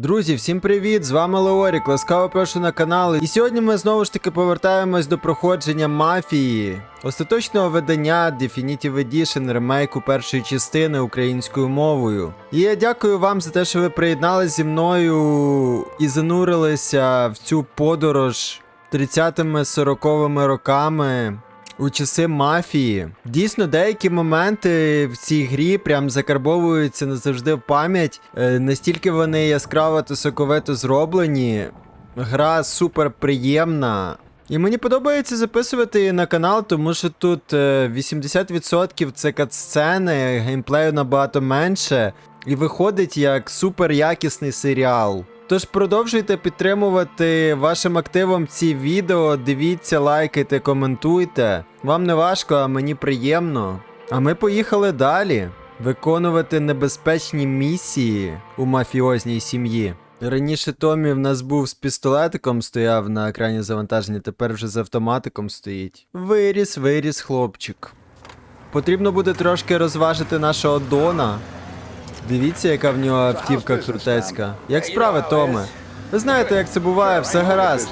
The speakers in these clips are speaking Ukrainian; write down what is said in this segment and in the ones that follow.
Друзі, всім привіт! З вами Леорік, ласкаво прошу на канал. І сьогодні ми знову ж таки повертаємось до проходження мафії, остаточного видання Definitive Edition ремейку першої частини українською мовою. І я дякую вам за те, що ви приєдналися зі мною і занурилися в цю подорож 30-40-ми роками. У часи мафії. Дійсно, деякі моменти в цій грі прям закарбовуються назавжди в пам'ять. Е, настільки вони яскраво та соковито зроблені. Гра супер приємна. І мені подобається записувати її на канал, тому що тут е, 80% це катсцени, геймплею набагато менше, і виходить як супер якісний серіал. Тож продовжуйте підтримувати вашим активом ці відео, дивіться, лайкайте, коментуйте. Вам не важко, а мені приємно. А ми поїхали далі виконувати небезпечні місії у мафіозній сім'ї. Раніше Томі в нас був з пістолетиком, стояв на екрані завантаження, тепер вже з автоматиком стоїть. Виріс, виріс, хлопчик. Потрібно буде трошки розважити нашого Дона. Дивіться, яка в нього автівка крутецька. Як справи, Томе? Ви знаєте, як це буває, все гаразд.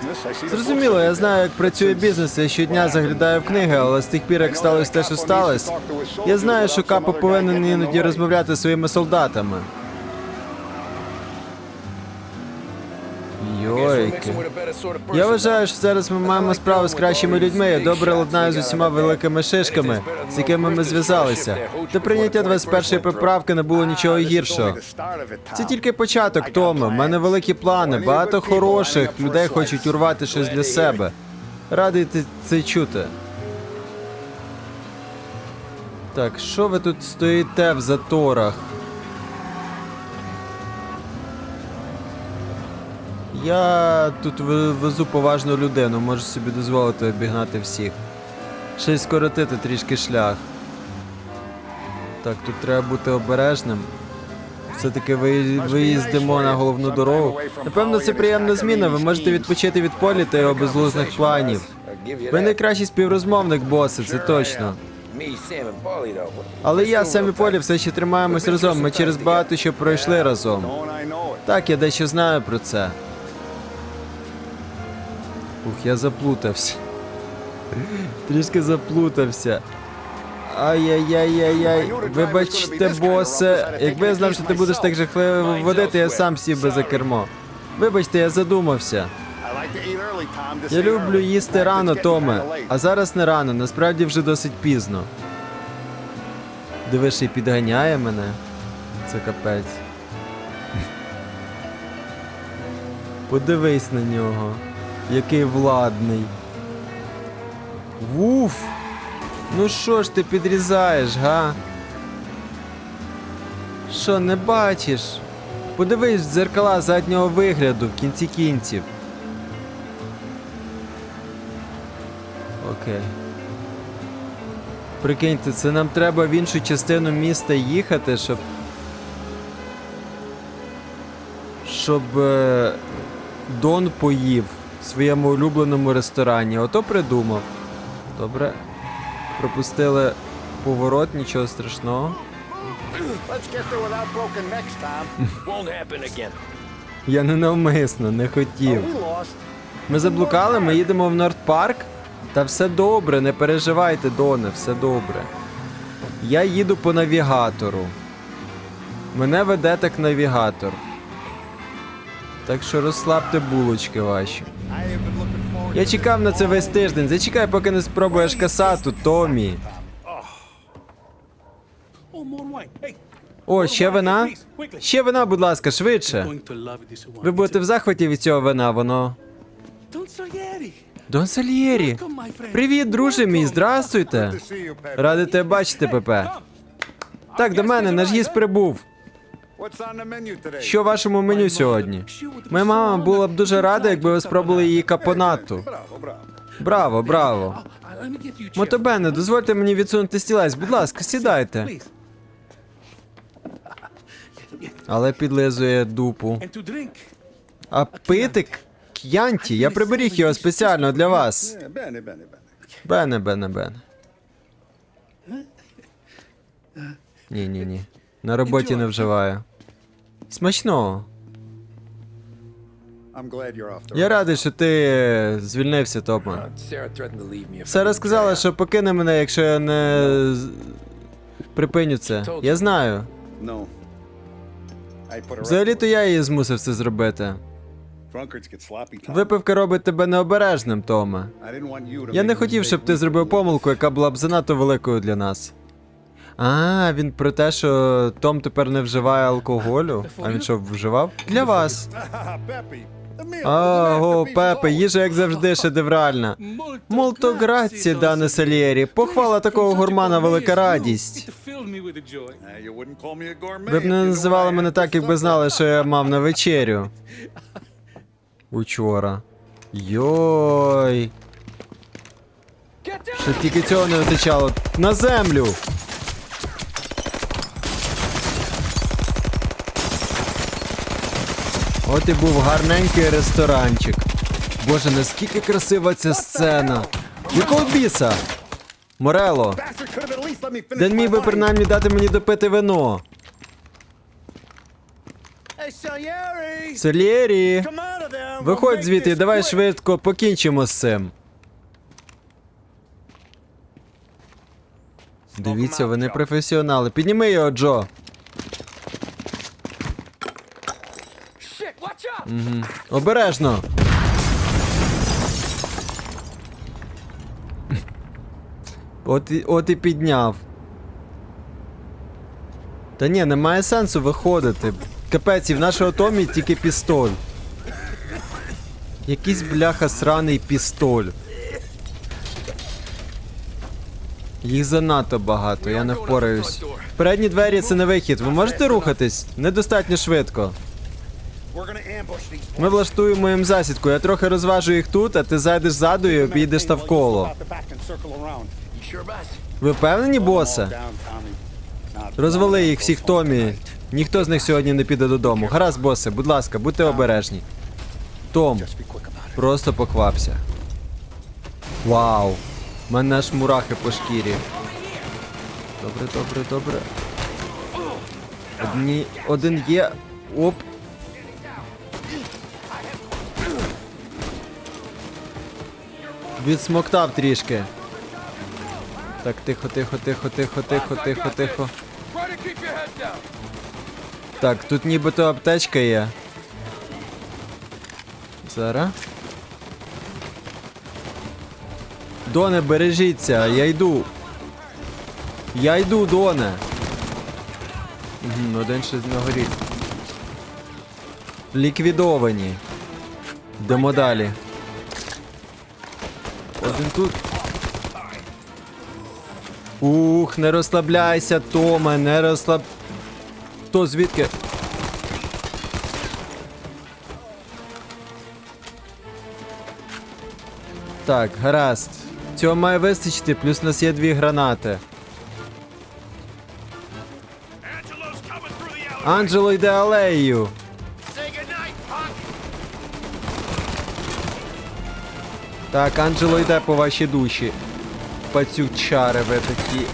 Зрозуміло, я знаю, як працює бізнес, я щодня заглядаю в книги, але з тих пір, як сталося те, що сталося, я знаю, що капо повинен іноді розмовляти зі своїми солдатами. Йойки. Я вважаю, що зараз ми маємо справу з кращими людьми. Я добре ладнаю з усіма великими шишками, з якими ми зв'язалися. До прийняття 21-ї поправки не було нічого гіршого. Це тільки початок, Томе. У мене великі плани. Багато хороших людей хочуть урвати щось для себе. Радий це чути. Так, що ви тут стоїте в заторах? Я тут везу поважну людину, можу собі дозволити обігнати всіх. Ще й скоротити трішки шлях. Так, тут треба бути обережним. Все-таки ви, виїздимо на головну дорогу. Напевно, це приємна зміна. Ви можете відпочити від полі та його безглуздих планів. Ви найкращий співрозмовник, босе, це точно. Але я, Сем і Полі, все ще тримаємось разом. Ми через багато що пройшли разом. Так, я дещо знаю про це. Ух, я заплутався. Трішки заплутався. Ай-яй-яй-яй-яй. Вибачте, босе. Якби я знав, що ти будеш так жахливо водити, я сам сів би за кермо. Вибачте, я задумався. Я люблю їсти рано, Томе. А зараз не рано, насправді вже досить пізно. Диви, ще й підганяє мене. Це капець. Подивись на нього. Який владний. Вуф! Ну що ж ти підрізаєш, га? Що, не бачиш? Подивись в дзеркала заднього вигляду в кінці кінців. Окей. Прикиньте, це нам треба в іншу частину міста їхати, щоб. Щоб е, Дон поїв в своєму улюбленому ресторані. Ото придумав. Добре. Пропустили поворот, нічого страшного. Я ненавмисно, не хотів. Ми заблукали, ми їдемо в Норд Парк. Та все добре, не переживайте, Доне, все добре. Я їду по навігатору. Мене веде так навігатор. Так що розслабте булочки ваші. Я чекав на це весь тиждень. Зачекай, поки не спробуєш касату, Томі. О, ще вина? Ще вина, будь ласка, швидше. Ви будете в захваті від цього вина, воно. Дон Сальєрі. Привіт, друже мій, здрастуйте. Радий тебе бачити, Пепе. Так, до мене наш гість прибув. Що в вашому меню сьогодні? Моя мама була б дуже рада, якби ви спробували її капонату. Браво, браво. Мотобене, дозвольте мені відсунути стілець, будь ласка, сідайте. Але підлизує дупу. А пити к'янті, я приберіг його спеціально для вас. Бене, бене, бене. Ні, ні, ні. На роботі не вживаю. Смачного. Я радий, що ти звільнився, Тома. If I Сара сказала, що покине мене, якщо я не припиню це. Я знаю. Взагалі-то я її змусив це зробити. Випивка робить тебе необережним, Томе. To Я не хотів, щоб ти зробив помилку, яка була б занадто великою для нас. А, він про те, що Том тепер не вживає алкоголю. А він що, вживав? Для вас. Ого, Пепе, їжа, як завжди, шедевральна. Молто граці, Дане Сальєрі. Похвала такого гурмана велика радість. A gourmet Ви б не називали мене так, якби знали, що я мав на вечерю. Учора. Йой. Що тільки цього не вистачало. На землю! От і був гарненький ресторанчик. Боже, наскільки красива ця сцена. Якого біса? Морело, Ден міг би принаймні дати мені допити вино. We'll Виходь звідти, давай швидко покінчимо з цим. Дивіться, ви не професіонали. Підніми його, Джо. Out! Обережно. От і, от і підняв. Та ні, немає сенсу виходити. Капець, і в нашого Томі тільки пістоль. Якийсь бляха сраний пістоль. Їх занадто багато, я не впораюсь. Передні двері це не вихід. Ви можете рухатись? Недостатньо швидко. Ми влаштуємо їм засідку. Я трохи розважу їх тут, а ти зайдеш ззаду і обійдеш навколо. Ви впевнені, босе? Розвали їх всіх Томі. Ніхто з них сьогодні не піде додому. Гаразд, босе, будь ласка, будьте обережні. Том, просто поквапся. Вау. У мене аж мурахи по шкірі. Добре, добре, добре. Одні. Один є. Оп. Відсмоктав трішки. Так, тихо, тихо, тихо, тихо, тихо, тихо, тихо. Так, тут нібито аптечка є. Зараз. Доне, бережіться, я йду. Я йду, Доне. Угу, один ще на горі. Ліквідовані. Йдемо далі. Один тут. Ух, не розслабляйся, Томе, не розслаб. Хто звідки? Так, гаразд. Цього має вистачити, плюс у нас є дві гранати. Анджело йде алеєю. Так, Анджело йде по вашій душі. Пацючари ви такі.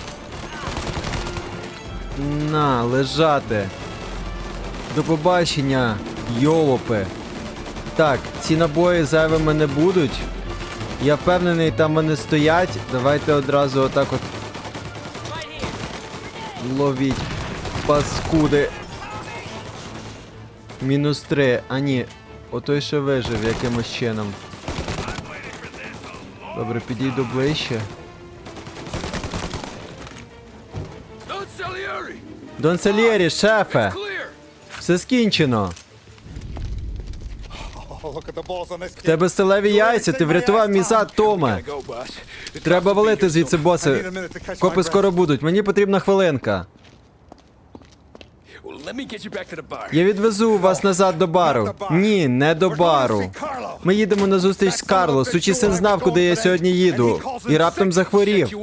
На, лежати. До побачення, йолопи. Так, ці набої зайвими не будуть. Я впевнений, там вони стоять. Давайте одразу отак от. Ловіть. Паскуди. Мінус три. А ні. Отой ще вижив якимось чином. Добре, підійду ближче. Дон Сальєрі, шефе! Все скінчено. В тебе сталеві яйця, ти врятував мій зад, Томе. Треба валити звідси, босе. Копи скоро будуть. Мені потрібна хвилинка. Я відвезу вас назад до бару. Ні, не до бару. Ми їдемо на зустріч з Карло. Сучий син знав, куди я сьогодні їду. І раптом захворів.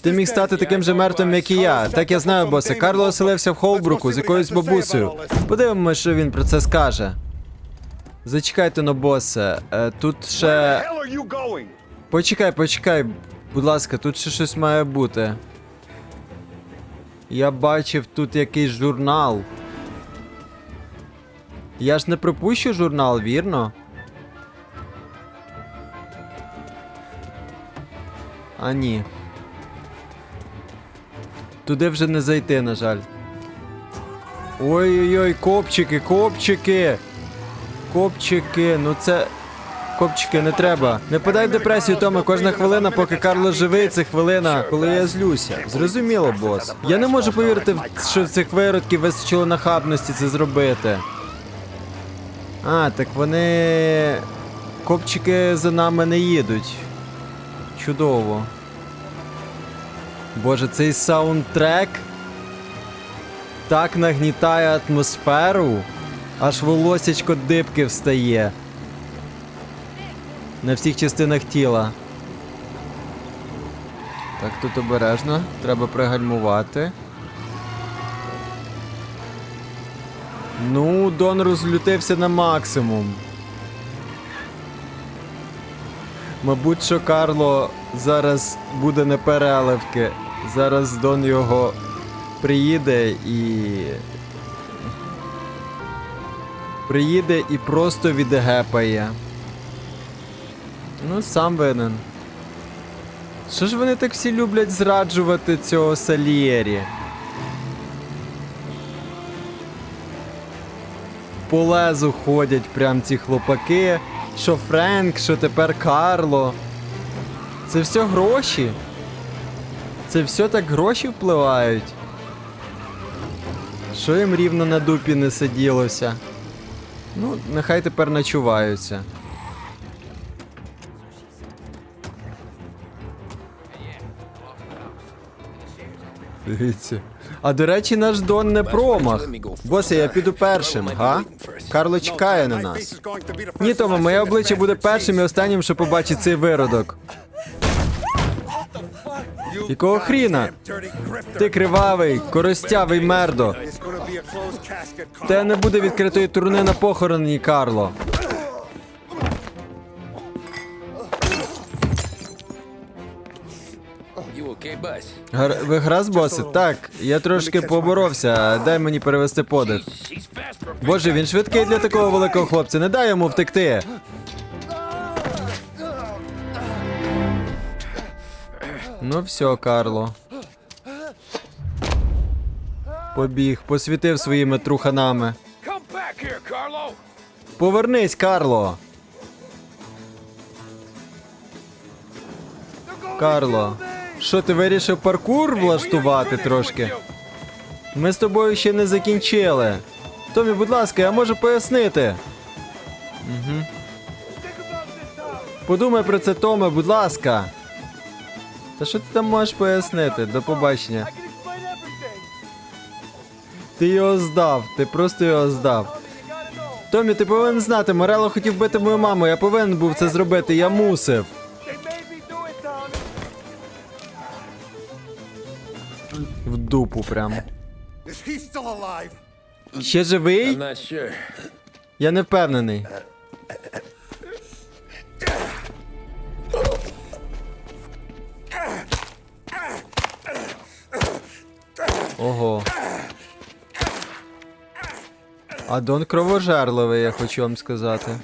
Ти міг стати таким же мертвим, як і я. Так я знаю, босе. Карло оселився в Холбруку з якоюсь бабусею. Подивимося, що він про це скаже. Зачекайте, но босе. Е, Тут ще. Почекай, почекай, будь ласка, тут ще щось має бути. Я бачив тут якийсь журнал. Я ж не пропущу журнал, вірно? А ні. Туди вже не зайти, на жаль. Ой-ой-ой, копчики, копчики. Копчики, ну це. Копчики, не треба. Не подай в депресію, Томе. Кожна хвилина, поки Карло живий, це хвилина, коли я злюся. Зрозуміло, бос. Я не можу повірити, що в цих виродків вистачило нахабності це зробити. А, так вони. Копчики за нами не їдуть. Чудово. Боже, цей саундтрек так нагнітає атмосферу, аж волосячко дибки встає. На всіх частинах тіла. Так, тут обережно, треба пригальмувати. Ну, Дон розлютився на максимум. Мабуть, що Карло зараз буде не переливки. Зараз Дон його приїде і. Приїде і просто відгепає. Ну, сам винен. Що ж вони так всі люблять зраджувати цього Сальєрі? По лезу ходять прям ці хлопаки. Що Френк, що тепер Карло. Це все гроші. Це все так гроші впливають. Що їм рівно на дупі не сиділося? Ну, нехай тепер начуваються. Дивіться. А до речі, наш Дон не промах. Босе, я піду першим, га? Карло чекає на нас. Ні, Тома, моє обличчя буде першим і останнім, що побачить цей виродок. Якого хріна? Ти кривавий, коростявий мердо. Те не буде відкритої турни на похороні, Карло. Гар... Ви гра з боси? Так, я трошки поборовся. Дай мені перевести подих. Боже, він швидкий для такого великого хлопця. Не дай йому втекти. Ну все, Карло. Побіг, посвітив своїми труханами. Повернись, Карло. Карло. Що ти вирішив паркур влаштувати трошки? Ми з тобою ще не закінчили. Томі, будь ласка, я можу пояснити. Угу. Подумай про це, Томе, будь ласка. Та що ти там можеш пояснити? До побачення. Ти його здав, ти просто його здав. Томі, ти повинен знати, Морело хотів бити мою маму, я повинен був це зробити, я мусив. В дупу прям. Ще живий? Sure. Я не впевнений. Ого. А Дон кровожерливий, я хочу вам сказати.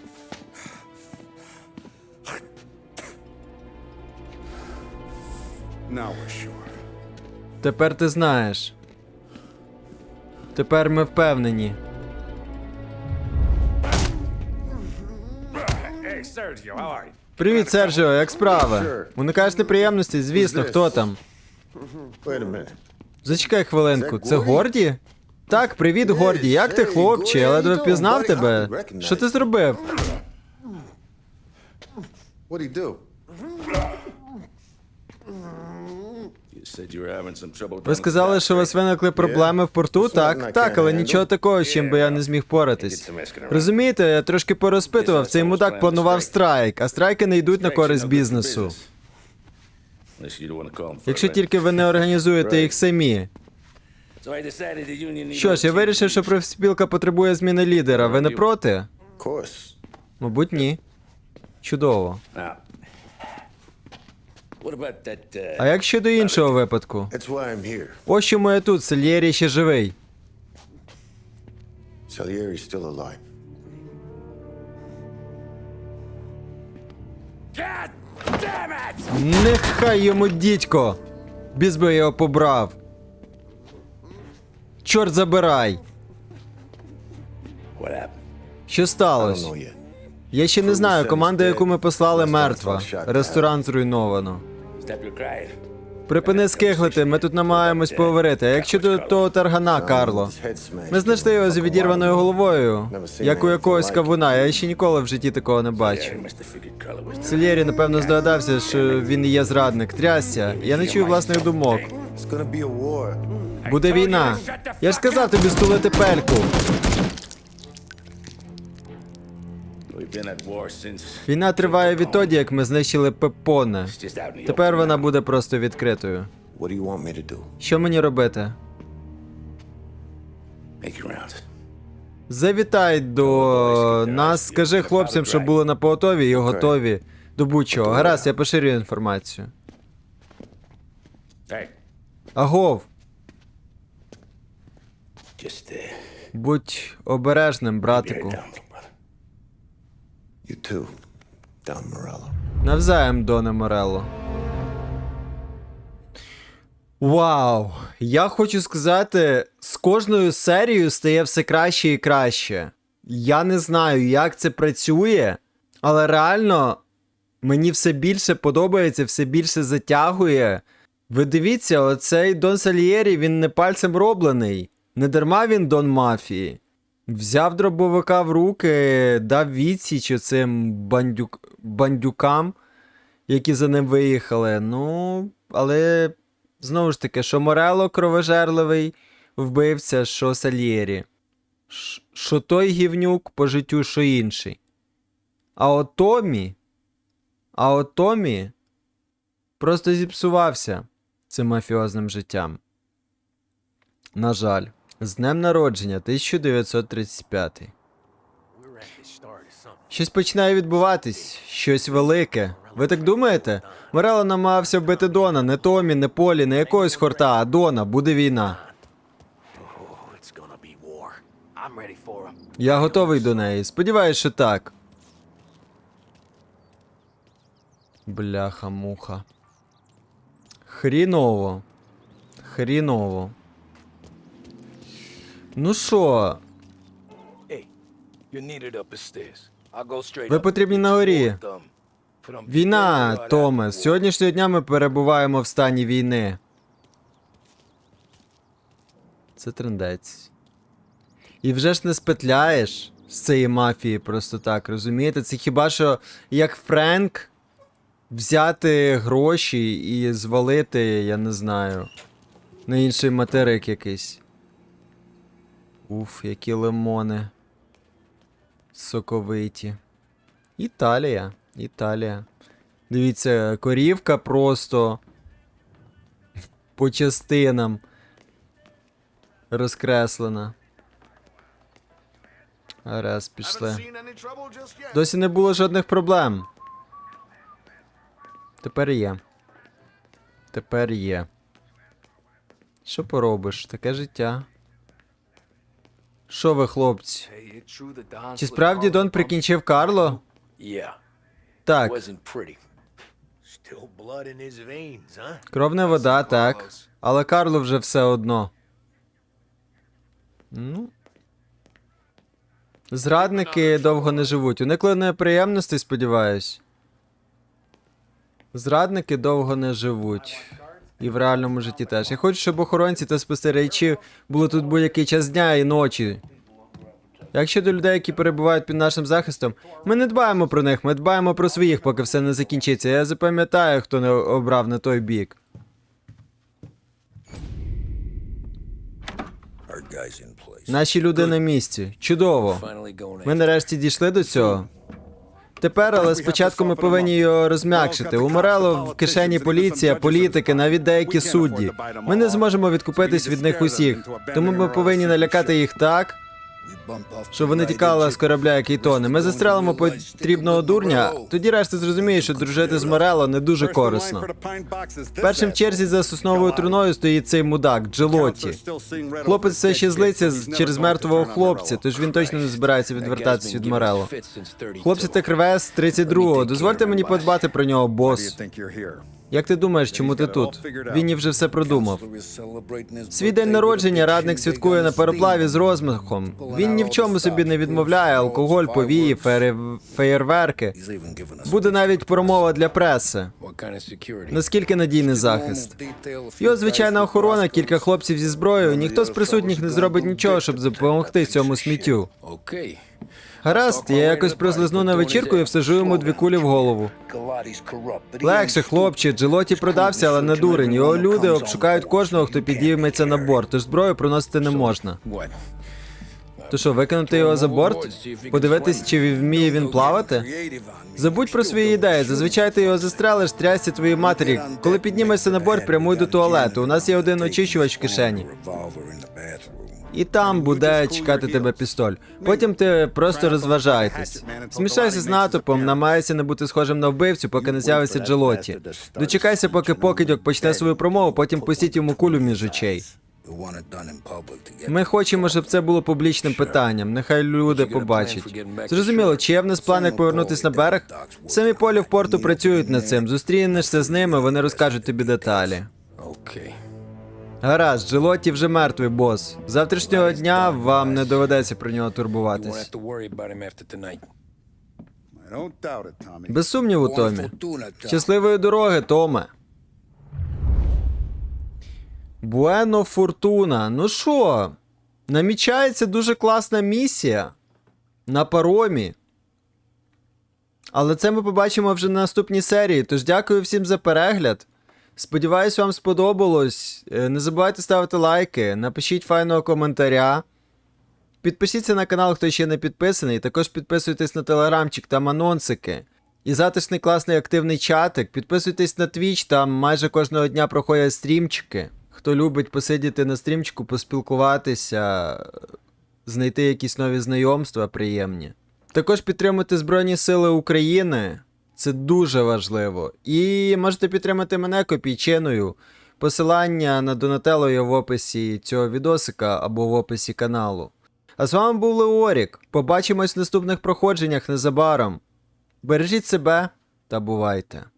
Тепер ти знаєш. Тепер ми впевнені. Привіт, Сержіо, як справи? Уникаєш неприємності? Звісно, хто там? Зачекай хвилинку, це Горді? Так, привіт, Горді. Як ти, хлопче? Я ледве впізнав тебе. Що ти зробив? Ви сказали, що у вас виникли проблеми в порту? Так, так, але нічого такого, з чим би я не зміг поратись. Розумієте, я трошки порозпитував, цей мудак планував страйк, а страйки не йдуть на користь бізнесу. Якщо тільки ви не організуєте їх самі. Що ж, я вирішив, що профспілка потребує зміни лідера. Ви не проти? Мабуть, ні. Чудово. А як щодо іншого випадку? Ось чому я тут, Сальєрі ще живий. Нехай йому дідько! Біз би його побрав. Чорт забирай. Що сталося? Я ще не знаю. Команда, яку ми послали, мертва. Ресторан зруйновано. Припини скиглити, ми тут намагаємось поговорити. А як щодо того таргана, Карло? Ми знайшли його з відірваною головою, як у якогось кавуна. Я ще ніколи в житті такого не бачив. Сельєрі, напевно, здогадався, що він є зрадник. Трясся. Я не чую власних думок. Буде війна. Я ж сказав тобі стулити пельку. Війна триває відтоді, як ми знищили the Тепер вона буде просто відкритою. Що мені робити? Завітай до нас, скажи хлопцям, що були на поготові і готові до будь-чого. Гаразд, я поширюю інформацію. Агов, будь обережним, братику. You too, Don Morello. Навзаєм, Доне Морелло. Вау! Я хочу сказати, з кожною серією стає все краще і краще. Я не знаю, як це працює, але реально мені все більше подобається, все більше затягує. Ви дивіться, оцей Дон Сальєрі, він не пальцем роблений. Не дарма він Дон Мафії. Взяв дробовика в руки, дав відсіч оцим бандюк... бандюкам, які за ним виїхали. Ну, але знову ж таки, що Морело кровожерливий вбивця, що Сальєрі. Що той гівнюк по життю, що інший. А от Томі. А от Томі просто зіпсувався цим мафіозним життям. На жаль. З днем народження 1935. Щось починає відбуватись, щось велике. Ви так думаєте? Морело намагався вбити Дона, не Томі, не Полі, не якогось хорта, а Дона, буде війна. Я готовий до неї. Сподіваюсь, що так. Бляха муха. Хріново. Хріново. Go straight ви потрібні на горі. Війна, Томе. З сьогоднішнього дня ми перебуваємо в стані війни. Це трендець. І вже ж не спетляєш з цієї мафії просто так, розумієте? Це хіба що як Френк взяти гроші і звалити, я не знаю, на інший материк якийсь. Уф, які лимони. Соковиті. Італія. Італія. Дивіться, корівка просто по частинам розкреслена. Раз, пішли. Досі не було жодних проблем. Тепер є. Тепер є. Що поробиш? Таке життя. Що ви, хлопці? Чи справді Дон прикінчив Карло? Так. Кровна вода, так. Але Карло вже все одно. Ну. Зрадники довго не живуть. Уникли неприємностей, сподіваюсь. Зрадники довго не живуть. І в реальному житті теж. Я хочу, щоб охоронці та спостерігачі були тут будь-який час дня і ночі. Як щодо людей, які перебувають під нашим захистом, ми не дбаємо про них, ми дбаємо про своїх, поки все не закінчиться. Я запам'ятаю, хто не обрав на той бік. Наші люди на місці. Чудово. Ми нарешті дійшли до цього. Тепер, але спочатку ми повинні його розм'якшити. У Морело в кишені поліція, політики, навіть деякі судді. Ми не зможемо відкупитись від них усіх, тому ми повинні налякати їх так, що вони тікали з корабля, який тоне. Ми застрелимо потрібного дурня, тоді решта зрозуміє, що дружити з Морело не дуже корисно. Першим в черзі за сосновою труною стоїть цей мудак, Джелоті. Хлопець все ще злиться через мертвого хлопця, тож він точно не збирається відвертатися від Морело. Хлопці так рве з 32-го. Дозвольте мені подбати про нього, бос. Як ти думаєш, чому ти тут? Він і вже все продумав. Свій день народження радник святкує на пароплаві з розмахом. Він ні в чому собі не відмовляє, алкоголь, повії, феєр- феєрверки. Буде навіть промова для преси. Наскільки надійний захист? Його звичайна охорона, кілька хлопців зі зброєю. Ніхто з присутніх не зробить нічого, щоб допомогти цьому сміттю. Гаразд, я якось прослизну на вечірку і всажу йому дві кулі в голову. Легше, хлопче, Джелоті продався, але не дурень. Його люди обшукають кожного, хто підійметься на борт, тож зброю проносити не можна. То що, викинути його за борт? Подивитись, чи вміє він плавати? Забудь про свої ідеї. Зазвичай ти його застрелиш, трясся твоїй матері. Коли піднімешся на борт, прямуй до туалету. У нас є один очищувач в кишені. І там буде чекати тебе пістоль. Потім ти просто розважаєтесь. Змішайся з натовпом, намагайся не бути схожим на вбивцю, поки не з'явиться Джелоті. Дочекайся, поки покидьок почне свою промову, потім пустіть йому кулю між очей. Ми хочемо, щоб це було публічним питанням. Нехай люди побачать. Зрозуміло, чи є в нас план, як повернутися на берег? Самі полі в порту працюють над цим. Зустрінешся з ними, вони розкажуть тобі деталі. Окей. Гаразд, Джелоті вже мертвий, бос. З Завтрашнього дня вам не доведеться про нього турбуватись. Без сумніву, Томі. Щасливої дороги, Томе. Буено Фортуна. Ну що, намічається дуже класна місія на паромі. Але це ми побачимо вже на наступній серії. Тож дякую всім за перегляд. Сподіваюсь, вам сподобалось. Е, Не забувайте ставити лайки, напишіть файного коментаря. Підпишіться на канал, хто ще не підписаний. Також підписуйтесь на телеграмчик, там анонсики. І затишний класний активний чатик. Підписуйтесь на Twitch, там майже кожного дня проходять стрімчики. Хто любить посидіти на стрімчику, поспілкуватися, знайти якісь нові знайомства приємні. Також підтримуйте Збройні Сили України. Це дуже важливо. І можете підтримати мене копійчиною. Посилання на Донателло є в описі цього відосика або в описі каналу. А з вами був Леорік. Побачимось в наступних проходженнях незабаром. Бережіть себе та бувайте.